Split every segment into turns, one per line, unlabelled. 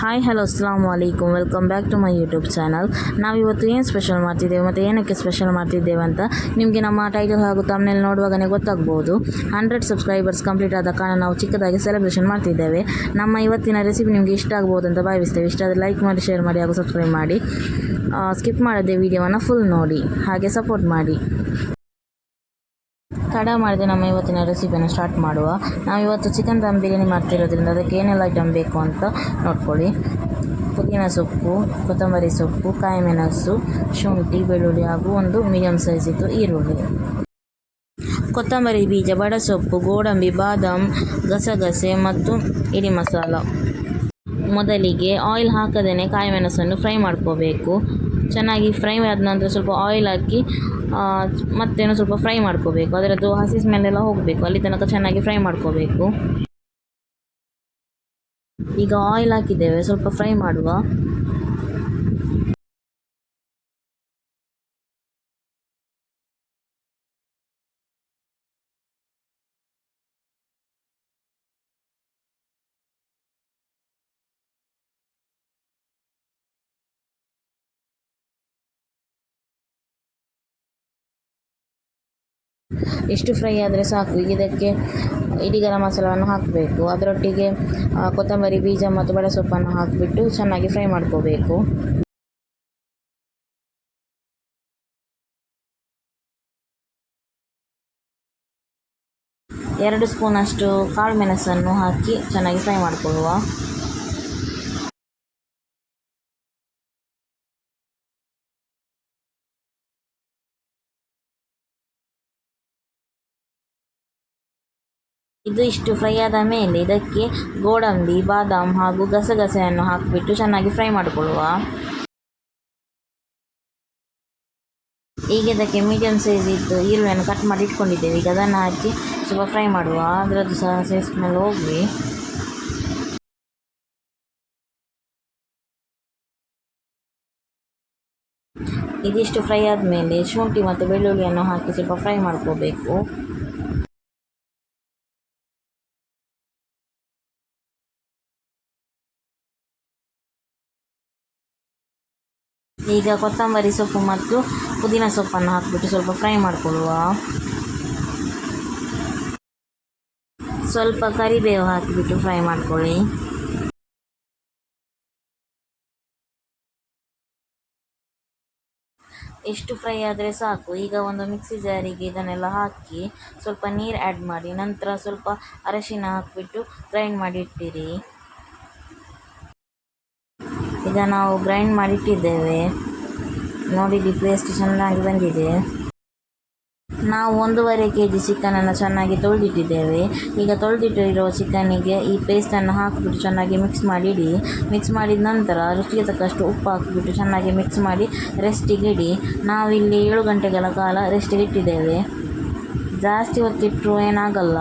Hi, hello ಅಸ್ಲಾಂ ವಲೈಕುಮ್ welcome back to my YouTube channel. ನಾವಿವತ್ತು ಏನು ಸ್ಪೆಷಲ್ ಮಾಡ್ತಿದ್ದೇವೆ ಮತ್ತು ಏನಕ್ಕೆ ಸ್ಪೆಷಲ್ ಮಾಡ್ತಿದ್ದೇವೆ ಅಂತ ನಿಮಗೆ ನಮ್ಮ ಟೈಟಲ್ ಹಾಗೂ ತಮ್ಮನೇಲಿ ನೋಡುವಾಗಲೇ ಗೊತ್ತಾಗ್ಬೋದು. ಹಂಡ್ರೆಡ್ ಸಬ್ಸ್ಕ್ರೈಬರ್ಸ್ ಕಂಪ್ಲೀಟ್ ಆದ ಕಾರಣ ನಾವು ಚಿಕ್ಕದಾಗಿ ಸೆಲೆಬ್ರೇಷನ್ ಮಾಡ್ತಿದ್ದೇವೆ. ನಮ್ಮ ಇವತ್ತಿನ ರೆಸಿಪಿ ನಿಮಗೆ ಇಷ್ಟ ಆಗ್ಬೋದು ಅಂತ ಭಾವಿಸ್ತೇವೆ. ಇಷ್ಟ ಆದರೆ ಲೈಕ್ ಮಾಡಿ ಶೇರ್ ಮಾಡಿ ಹಾಗೂ ಸಬ್ಸ್ಕ್ರೈಬ್ ಮಾಡಿ. ಸ್ಕಿಪ್ ಮಾಡದೆ ವಿಡಿಯೋವನ್ನು ಫುಲ್ ನೋಡಿ. ಹಾಗೆ ಸಪೋರ್ಟ್ ಮಾಡಿ. ತಡ ಮಾಡಿದೆ ನಮ್ಮ ಇವತ್ತಿನ ರೆಸಿಪಿಯನ್ನು ಸ್ಟಾರ್ಟ್ ಮಾಡುವ. ನಾವು ಇವತ್ತು ಚಿಕನ್ ದಮ್ ಬಿರಿಯಾನಿ ಮಾಡ್ತಿರೋದ್ರಿಂದ ಅದಕ್ಕೆ ಏನೆಲ್ಲ ಐಟಮ್ ಬೇಕು ಅಂತ ನೋಡ್ಕೊಳ್ಳಿ. ಪುದೀನ ಸೊಪ್ಪು, ಕೊತ್ತಂಬರಿ ಸೊಪ್ಪು ಕಾಯಿ ಮೆಣಸು ಶುಂಠಿ, ಬೆಳ್ಳುಳ್ಳಿ ಹಾಗೂ ಒಂದು ಮೀಡಿಯಮ್ ಸೈಜಿದ್ದು ಈರುಳ್ಳಿ. ಕೊತ್ತಂಬರಿ ಬೀಜ ಬಡಸೊಪ್ಪು ಗೋಡಂಬಿ, ಬಾದಾಮ್, ಗಸಗಸೆ ಮತ್ತು ಇಡಿ ಮಸಾಲ. ಮೊದಲಿಗೆ ಆಯಿಲ್ ಹಾಕದೇ ಕಾಯಿ ಮೆಣಸನ್ನು ಫ್ರೈ ಮಾಡ್ಕೋಬೇಕು. ಚೆನ್ನಾಗಿ ಫ್ರೈ ಆದ ನಂತರ ಸ್ವಲ್ಪ ಆಯಿಲ್ ಹಾಕಿ ಮತ್ತೇನು ಸ್ವಲ್ಪ ಫ್ರೈ ಮಾಡ್ಕೋಬೇಕು. ಅದರದ್ದು ಹಸಿ ಸ್ಮೆಲ್ಲೆಲ್ಲ ಹೋಗಬೇಕು. ಅಲ್ಲಿ ತನಕ ಚೆನ್ನಾಗಿ ಫ್ರೈ ಮಾಡ್ಕೋಬೇಕು. ಈಗ ಆಯಿಲ್ ಹಾಕಿದ್ದೇವೆ. ಸ್ವಲ್ಪ ಫ್ರೈ ಮಾಡುವ. ಎಷ್ಟು ಫ್ರೈ ಆದರೆ ಸಾಕು. ಇದಕ್ಕೆ ಇಡೀ ಗರಂ ಮಸಾಲವನ್ನು ಹಾಕಬೇಕು. ಅದರೊಟ್ಟಿಗೆ ಕೊತ್ತಂಬರಿ, ಬೀಜ ಮತ್ತು ಬಡಸೊಪ್ಪನ್ನು ಹಾಕಿಬಿಟ್ಟು ಚೆನ್ನಾಗಿ ಫ್ರೈ ಮಾಡ್ಕೋಬೇಕು. ಎರಡು ಸ್ಪೂನಷ್ಟು ಕಾಳು ಮೆಣಸನ್ನು ಹಾಕಿ ಚೆನ್ನಾಗಿ ಫ್ರೈ ಮಾಡಿಕೊಳ್ಳುವ. ಇದು ಇಷ್ಟು ಫ್ರೈ ಆದ ಮೇಲೆ ಇದಕ್ಕೆ ಗೋಡಂಬಿ, ಬಾದಾಮ್ ಹಾಗೂ ಗಸಗಸೆಯನ್ನು ಹಾಕಿಬಿಟ್ಟು ಚೆನ್ನಾಗಿ ಫ್ರೈ ಮಾಡಿಕೊಳ್ಳುವ. ಈಗ ಇದಕ್ಕೆ ಮೀಡಿಯಮ್ ಸೈಜ್ ಇದ್ದು ಈರುಳ್ಳಿಯನ್ನು ಕಟ್ ಮಾಡಿ ಇಟ್ಕೊಂಡಿದ್ದೇವೆ. ಈಗ ಅದನ್ನು ಹಾಕಿ ಸ್ವಲ್ಪ ಫ್ರೈ ಮಾಡುವ. ಅದರದ್ದು ಸಹ ಸೈಜ್ ಮೇಲೆ ಹೋಗಲಿ. ಇದಿಷ್ಟು ಫ್ರೈ ಆದಮೇಲೆ ಶುಂಠಿ ಮತ್ತು ಬೆಳ್ಳುಳ್ಳಿಯನ್ನು ಹಾಕಿ ಸ್ವಲ್ಪ ಫ್ರೈ ಮಾಡ್ಕೋಬೇಕು. ಈಗ ಕೊತ್ತಂಬರಿ ಸೊಪ್ಪು ಮತ್ತು ಪುದೀನ ಸೊಪ್ಪನ್ನು ಹಾಕಿಬಿಟ್ಟು ಸ್ವಲ್ಪ ಫ್ರೈ ಮಾಡಿಕೊಳ್ಳುವ. ಸ್ವಲ್ಪ ಕರಿಬೇವು ಹಾಕಿಬಿಟ್ಟು ಫ್ರೈ ಮಾಡ್ಕೊಳ್ಳಿ. ಎಷ್ಟು ಫ್ರೈ ಆದರೆ ಸಾಕು. ಈಗ ಒಂದು ಮಿಕ್ಸಿ ಜಾರಿಗೆ ಇದನ್ನೆಲ್ಲ ಹಾಕಿ ಸ್ವಲ್ಪ ನೀರು ಆ್ಯಡ್ ಮಾಡಿ, ನಂತರ ಸ್ವಲ್ಪ ಅರಶಿನ ಹಾಕಿಬಿಟ್ಟು ಗ್ರೈಂಡ್ ಮಾಡಿ ಇಟ್ಟಿರಿ. ಈಗ ನಾವು ಗ್ರೈಂಡ್ ಮಾಡಿಟ್ಟಿದ್ದೇವೆ. ನೋಡಿ ಪೇಸ್ಟ್ ಚೆನ್ನಾಗಿ ಬಂದಿದೆ. ನಾವು ಒಂದೂವರೆ ಕೆ ಜಿ ಚಿಕನನ್ನು ಚೆನ್ನಾಗಿ ತೊಳೆದಿಟ್ಟಿದ್ದೇವೆ. ಈಗ ತೊಳೆದಿಟ್ಟಿರೋ ಚಿಕನಿಗೆ ಈ ಪೇಸ್ಟನ್ನು ಹಾಕಿಬಿಟ್ಟು ಚೆನ್ನಾಗಿ ಮಿಕ್ಸ್ ಮಾಡಿ ಇಡಿ ಮಿಕ್ಸ್ ಮಾಡಿದ ನಂತರ ರುಚಿಗೆ ತಕ್ಕಷ್ಟು ಉಪ್ಪು ಹಾಕಿಬಿಟ್ಟು ಚೆನ್ನಾಗಿ ಮಿಕ್ಸ್ ಮಾಡಿ ರೆಸ್ಟಿಗೆ ಇಡಿ. ನಾವಿಲ್ಲಿ ಏಳು ಗಂಟೆಗಳ ಕಾಲ ರೆಸ್ಟಿಗೆ ಇಟ್ಟಿದ್ದೇವೆ. ಜಾಸ್ತಿ ಹೊತ್ತಿಟ್ಟರು ಏನಾಗಲ್ಲ.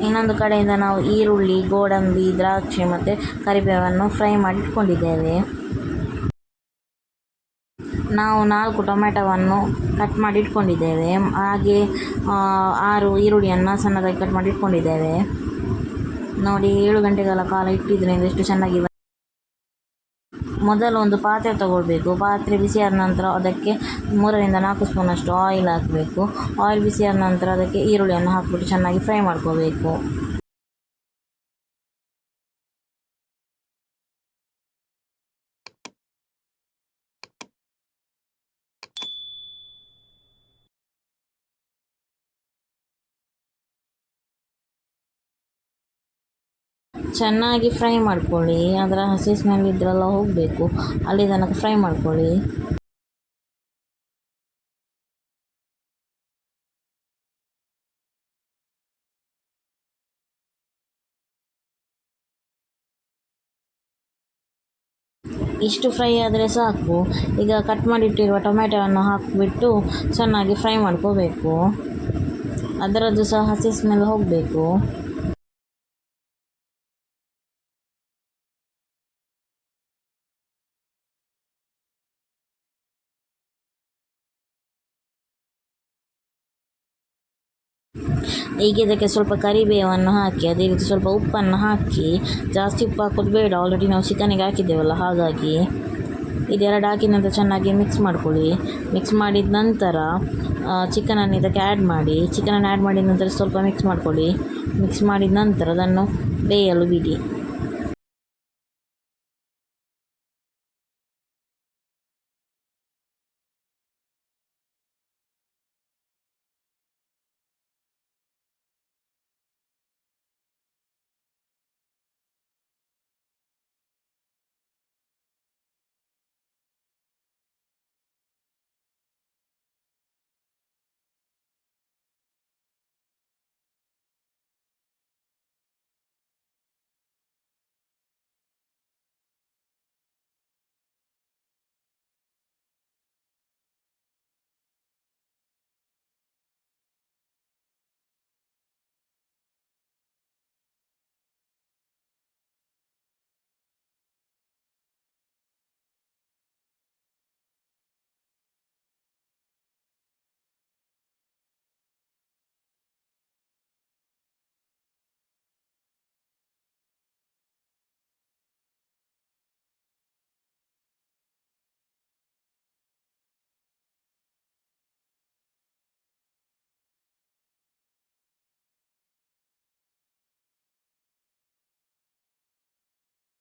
ಇನ್ನೊಂದು ಕಡೆಯಿಂದ ನಾವು ಈರುಳ್ಳಿ, ಗೋಡಂಬಿ, ದ್ರಾಕ್ಷಿ ಮತ್ತು ಕರಿಬೇವನ್ನು ಫ್ರೈ ಮಾಡಿ ಇಟ್ಕೊಂಡಿದ್ದೇವೆ ನಾವು ನಾಲ್ಕು ಟೊಮೆಟೊವನ್ನು ಕಟ್ ಮಾಡಿ ಇಟ್ಕೊಂಡಿದ್ದೇವೆ ಹಾಗೆ ಆರು ಈರುಳ್ಳಿಯನ್ನು ಸಣ್ಣದಾಗಿ ಕಟ್ ಮಾಡಿ ಇಟ್ಕೊಂಡಿದ್ದೇವೆ ನೋಡಿ, ಏಳು ಗಂಟೆಗಳ ಕಾಲ ಇಟ್ಟಿದ್ದರಿಂದ ಎಷ್ಟು ಚೆನ್ನಾಗಿ ಮೊದಲು ಒಂದು ಪಾತ್ರೆ ತಗೊಳ್ಬೇಕು. ಪಾತ್ರೆ ಬಿಸಿಯಾದ ನಂತರ ಅದಕ್ಕೆ ಮೂರರಿಂದ ನಾಲ್ಕು ಸ್ಪೂನಷ್ಟು ಆಯಿಲ್ ಹಾಕಬೇಕು. ಆಯಿಲ್ ಬಿಸಿಯಾದ ನಂತರ ಅದಕ್ಕೆ ಈರುಳ್ಳಿಯನ್ನು ಹಾಕಿಬಿಟ್ಟು ಚೆನ್ನಾಗಿ ಫ್ರೈ ಮಾಡ್ಕೋಬೇಕು. ಚೆನ್ನಾಗಿ ಫ್ರೈ ಮಾಡ್ಕೊಳ್ಳಿ. ಅದರ ಹಸಿ ಸ್ಮೆಲ್ ಇದ್ರೆಲ್ಲ ಹೋಗಬೇಕು. ಅಲ್ಲಿ ತನಕ ಫ್ರೈ ಮಾಡ್ಕೊಳ್ಳಿ. ಇಷ್ಟು ಫ್ರೈ ಆದರೆ ಸಾಕು. ಈಗ ಕಟ್ ಮಾಡಿಟ್ಟಿರುವ ಟೊಮೆಟೊವನ್ನು ಹಾಕಿಬಿಟ್ಟು ಚೆನ್ನಾಗಿ ಫ್ರೈ ಮಾಡ್ಕೋಬೇಕು. ಅದರದ್ದು ಸಹ ಹಸಿ ಸ್ಮೆಲ್ ಹೋಗಬೇಕು. ಈಗ ಇದಕ್ಕೆ ಸ್ವಲ್ಪ ಕರಿಬೇವನ್ನು ಹಾಕಿ, ಅದೇ ರೀತಿ ಸ್ವಲ್ಪ ಉಪ್ಪನ್ನು ಹಾಕಿ, ಜಾಸ್ತಿ ಉಪ್ಪು ಹಾಕೋದು ಬೇಡ. ಆಲ್ರೆಡಿ ನಾವು ಚಿಕನಿಗೆ ಹಾಕಿದ್ದೇವಲ್ಲ, ಹಾಗಾಗಿ ಇದೆರಡು ಹಾಕಿದ ನಂತರ ಚೆನ್ನಾಗಿ ಮಿಕ್ಸ್ ಮಾಡ್ಕೊಳ್ಳಿ. ಮಿಕ್ಸ್ ಮಾಡಿದ ನಂತರ ಚಿಕನನ್ನು ಇದಕ್ಕೆ ಆ್ಯಡ್ ಮಾಡಿ, ಚಿಕನನ್ನು ಆ್ಯಡ್ ಮಾಡಿದ ನಂತರ ಸ್ವಲ್ಪ ಮಿಕ್ಸ್ ಮಾಡ್ಕೊಳ್ಳಿ. ಮಿಕ್ಸ್ ಮಾಡಿದ ನಂತರ ಅದನ್ನು ಬೇಯಲು ಬಿಡಿ.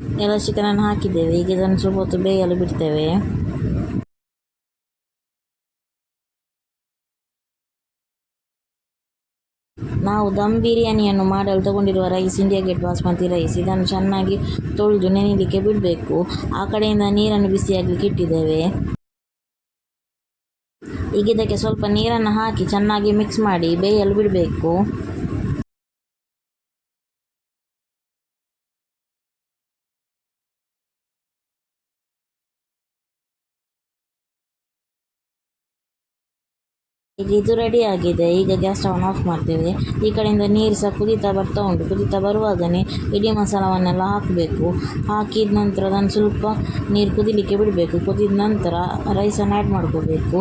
ಎಲ್ಲ ಚಿಕನನ್ನು ಹಾಕಿದ್ದೇವೆ. ಈಗ ಇದನ್ನು ಸ್ವಲ್ಪ ಹೊತ್ತು ಬೇಯಲು ಬಿಡ್ತೇವೆ. ನಾವು ದಮ್ ಬಿರಿಯಾನಿಯನ್ನು ಮಾಡಲು ತಗೊಂಡಿರುವ rice India Gate basmati rice. ಇದನ್ನು ಚೆನ್ನಾಗಿ ತೊಳೆದು ನೆನೆಯಲಿಕ್ಕೆ ಬಿಡಬೇಕು. ಆ ಕಡೆಯಿಂದ ನೀರನ್ನು ಬಿಸಿಯಾಗಲಿಕ್ಕೆ ಇಟ್ಟಿದ್ದೇವೆ. ಈಗ ಇದಕ್ಕೆ ಸ್ವಲ್ಪ ನೀರನ್ನು ಹಾಕಿ ಚೆನ್ನಾಗಿ ಮಿಕ್ಸ್ ಮಾಡಿ ಬೇಯಲು ಬಿಡಬೇಕು. ಈಗ ಇದು ರೆಡಿ ಆಗಿದೆ. ಈಗ ಗ್ಯಾಸ್ ಸ್ಟವ್ ಆಫ್ ಮಾಡ್ತೇವೆ. ಈ ಕಡೆಯಿಂದ ನೀರು ಸಹ ಕುದೀತಾ ಬರ್ತಾ ಉಂಟು. ಕುದೀತಾ ಬರುವಾಗಲೇ ಇಡೀ ಮಸಾಲವನ್ನೆಲ್ಲ ಹಾಕಬೇಕು. ಹಾಕಿದ ನಂತರ ಅದನ್ನು ಸ್ವಲ್ಪ ನೀರು ಕುದಿಲಿಕ್ಕೆ ಬಿಡಬೇಕು. ಕುದಿದ ನಂತರ ರೈಸನ್ನು ಆ್ಯಡ್ ಮಾಡ್ಕೋಬೇಕು.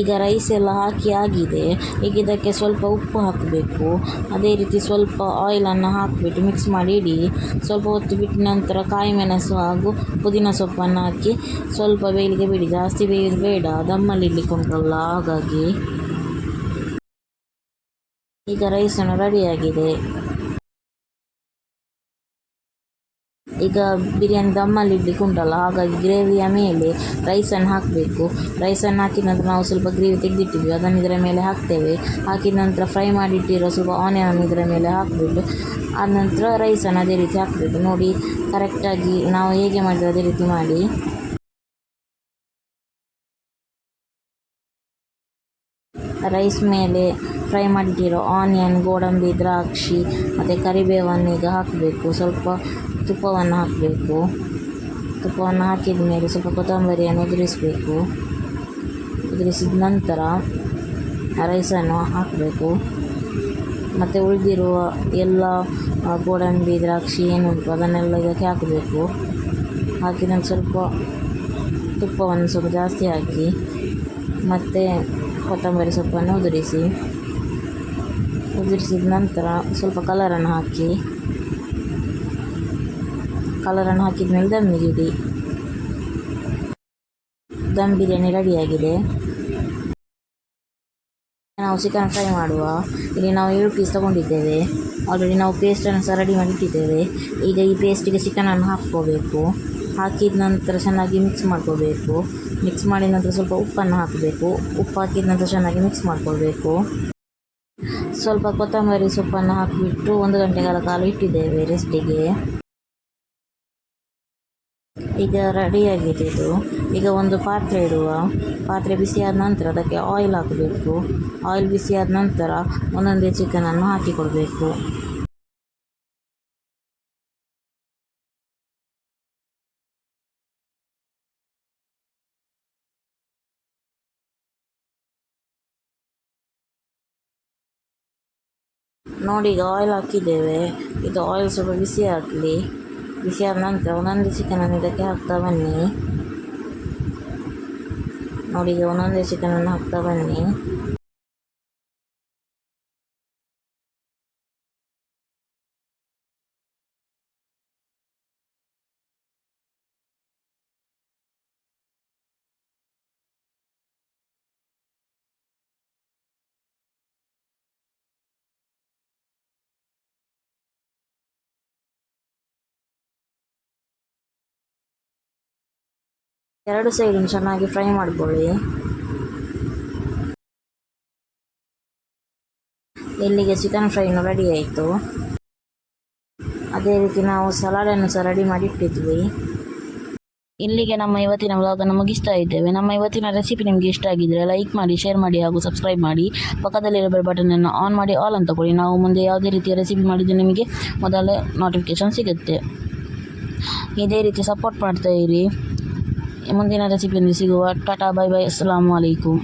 ಈಗ ರೈಸ್ ಎಲ್ಲ ಹಾಕಿ ಆಗಿದೆ. ಈಗ ಇದಕ್ಕೆ ಸ್ವಲ್ಪ ಉಪ್ಪು ಹಾಕಬೇಕು. ಅದೇ ರೀತಿ ಸ್ವಲ್ಪ ಆಯಿಲನ್ನು ಹಾಕಿಬಿಟ್ಟು ಮಿಕ್ಸ್ ಮಾಡಿ ಇಡಿ. ಸ್ವಲ್ಪ ಹೊತ್ತು ಬಿಟ್ಟ ನಂತರ ಕಾಯಿ ಮೆಣಸು ಹಾಗೂ ಪುದೀನ ಸೊಪ್ಪನ್ನು ಹಾಕಿ ಸ್ವಲ್ಪ ಬೇಯಿಗೆ ಬಿಡಿ. ಜಾಸ್ತಿ ಬೇಯೋದು ಬೇಡ. ದಮ್ಮಲ್ಲಿ ಇಡ್ಲಿಕ್ಕೆ ಉಂಟಲ್ಲ ಹಾಗಾಗಿ ಈಗ ರೈಸನ್ನು ರೆಡಿಯಾಗಿದೆ ಈಗ ಬಿರಿಯಾನಿ ದಮ್ಮಲ್ಲಿ ಇಡ್ಲಿಕ್ಕೆ ಉಂಟಲ್ಲ ಹಾಗಾಗಿ ಗ್ರೇವಿಯ ಮೇಲೆ ರೈಸನ್ನು ಹಾಕಬೇಕು. ರೈಸನ್ನು ಹಾಕಿದ ನಂತರ ನಾವು ಸ್ವಲ್ಪ ಗ್ರೇವಿ ತೆಗೆದಿಟ್ಟಿದ್ವಿ. ಅದನ್ನು ಇದರ ಮೇಲೆ ಹಾಕ್ತೇವೆ. ಹಾಕಿದ ನಂತರ ಫ್ರೈ ಮಾಡಿಟ್ಟಿರೋ ಸ್ವಲ್ಪ ಆನಿಯನ್ ಇದರ ಮೇಲೆ ಹಾಕಿಬಿಟ್ಟು, ಆದ ನಂತರ ರೈಸನ್ನು ಅದೇ ರೀತಿ ಹಾಕಬೇಕು. ನೋಡಿ ಕರೆಕ್ಟಾಗಿ ನಾವು ಹೇಗೆ ಮಾಡಿದ್ರೆ ಅದೇ ರೀತಿ ಮಾಡಿ. ರೈಸ್ ಮೇಲೆ ಫ್ರೈ ಮಾಡಿಟ್ಟಿರೋ ಆನಿಯನ್ ಗೋಡಂಬಿ, ದ್ರಾಕ್ಷಿ, ಮತ್ತು ಕರಿಬೇವನ್ನು ಈಗ ಹಾಕಬೇಕು. ಸ್ವಲ್ಪ ತುಪ್ಪವನ್ನು ಹಾಕಬೇಕು. ತುಪ್ಪವನ್ನು ಹಾಕಿದ ಮೇಲೆ ಸ್ವಲ್ಪ ಕೊತ್ತಂಬರಿಯನ್ನು ಉದುರಿಸಬೇಕು. ಉದುರಿಸಿದ ನಂತರ ರೈಸನ್ನು ಹಾಕಬೇಕು. ಮತ್ತು ಉಳಿದಿರುವ ಎಲ್ಲ ಗೋಡಂಬಿ, ದ್ರಾಕ್ಷಿ ಏನುಂಟು ಅದನ್ನೆಲ್ಲ ಇದಕ್ಕೆ ಹಾಕಬೇಕು. ಹಾಕಿದ ಸ್ವಲ್ಪ ತುಪ್ಪವನ್ನು ಸ್ವಲ್ಪ ಜಾಸ್ತಿ ಹಾಕಿ, ಮತ್ತು ಕೊತ್ತಂಬರಿ ಸೊಪ್ಪನ್ನು ಉದುರಿಸಿ. ಉದುರಿಸಿದ ನಂತರ ಸ್ವಲ್ಪ ಕಲರನ್ನು ಹಾಕಿ ಕಲರನ್ನು ಹಾಕಿದ ಮೇಲೆ ದಮ್ ಇಡಿ. ದಮ್ ಬಿರಿಯಾನಿ ರೆಡಿಯಾಗಿದೆ. ನಾವು ಚಿಕನ್ ಫ್ರೈ ಮಾಡುವ. ಇಲ್ಲಿ ನಾವು ಏಳು ಪೀಸ್ ತೊಗೊಂಡಿದ್ದೇವೆ. ಆಲ್ರೆಡಿ ನಾವು ಪೇಸ್ಟನ್ನು ಸಹ ರೆಡಿ ಮಾಡಿ ಇಟ್ಟಿದ್ದೇವೆ ಈಗ ಈ ಪೇಸ್ಟಿಗೆ ಚಿಕನನ್ನು ಹಾಕ್ಕೋಬೇಕು. ಹಾಕಿದ ನಂತರ ಚೆನ್ನಾಗಿ ಮಿಕ್ಸ್ ಮಾಡ್ಕೋಬೇಕು. ಮಿಕ್ಸ್ ಮಾಡಿದ ನಂತರ ಸ್ವಲ್ಪ ಉಪ್ಪನ್ನು ಹಾಕಬೇಕು. ಉಪ್ಪು ಹಾಕಿದ ನಂತರ ಚೆನ್ನಾಗಿ ಮಿಕ್ಸ್ ಮಾಡ್ಕೊಳ್ಬೇಕು. ಸ್ವಲ್ಪ ಕೊತ್ತಂಬರಿ ಸೊಪ್ಪನ್ನು ಹಾಕಿಬಿಟ್ಟು ಒಂದು ಗಂಟೆಗಳ ಕಾಲ ಇಟ್ಟಿದ್ದೇವೆ ರೆಸ್ಟಿಗೆ ಈಗ ರೆಡಿಯಾಗಿದೆ ಇದು. ಈಗ ಒಂದು ಪಾತ್ರೆ ಇಡುವ. ಪಾತ್ರೆ ಬಿಸಿಯಾದ ನಂತರ ಅದಕ್ಕೆ ಆಯಿಲ್ ಹಾಕಬೇಕು. ಆಯಿಲ್ ಬಿಸಿಯಾದ ನಂತರ ಒಂದೊಂದೇ ಚಿಕನನ್ನು ಹಾಕಿಕೊಡಬೇಕು. ನೋಡಿ, ಈಗ ಆಯಿಲ್ ಹಾಕಿದ್ದೇವೆ. ಇದು ಆಯಿಲ್ ಸ್ವಲ್ಪ ಬಿಸಿ ಆಗಲಿ. విషయాలంటే ఓనం చికెన్ ಇದಕ್ಕೆ ಹಾಕ್ತಾ ಬನ್ನಿ ನೋಡಿ ಓನಂದ ಚಿಕನನ್ನು ಹಾಕ್ತಾ ಬನ್ನಿ ಎರಡು ಸೈಡನ್ನು ಚೆನ್ನಾಗಿ ಫ್ರೈ ಮಾಡ್ಕೊಳ್ಳಿ. ಇಲ್ಲಿಗೆ ಚಿಕನ್ ಫ್ರೈನು ರೆಡಿ ಆಯಿತು. ಅದೇ ರೀತಿ ನಾವು ಸಲಾಡನ್ನು ಸಹ ರೆಡಿ ಮಾಡಿ ಇಟ್ಟಿದ್ವಿ ಇಲ್ಲಿಗೆ ನಮ್ಮ ಇವತ್ತಿನ ವ್ಲಾಗನ್ನು ಮುಗಿಸ್ತಾ ಇದ್ದೇವೆ. ನಮ್ಮ ಇವತ್ತಿನ ರೆಸಿಪಿ ನಿಮಗೆ ಇಷ್ಟ ಆಗಿದ್ದರೆ ಲೈಕ್ ಮಾಡಿ ಶೇರ್ ಮಾಡಿ ಹಾಗೂ ಸಬ್ಸ್ಕ್ರೈಬ್ ಮಾಡಿ. ಪಕ್ಕದಲ್ಲಿರೋ ಬೆಲ್ ಬಟನನ್ನು ಆನ್ ಮಾಡಿ ಆಲ್ ಅಂತ ಕೊಡಿ. ನಾವು ಮುಂದೆ ಯಾವುದೇ ರೀತಿಯ ರೆಸಿಪಿ ಮಾಡಿದರೆ ನಿಮಗೆ ಮೊದಲೇ ನೋಟಿಫಿಕೇಷನ್ ಸಿಗುತ್ತೆ. ಇದೇ ರೀತಿ ಸಪೋರ್ಟ್ ಮಾಡ್ತಾ ಇರಿ. ಮುಂದಿನ ರೆಸಿಪಿಯಲ್ಲಿ ಸಿಗುವ ಟಾಟಾ ಬೈ ಬೈ ಅಸ್ಸಲಾಮು ಅಲೈಕುಮ್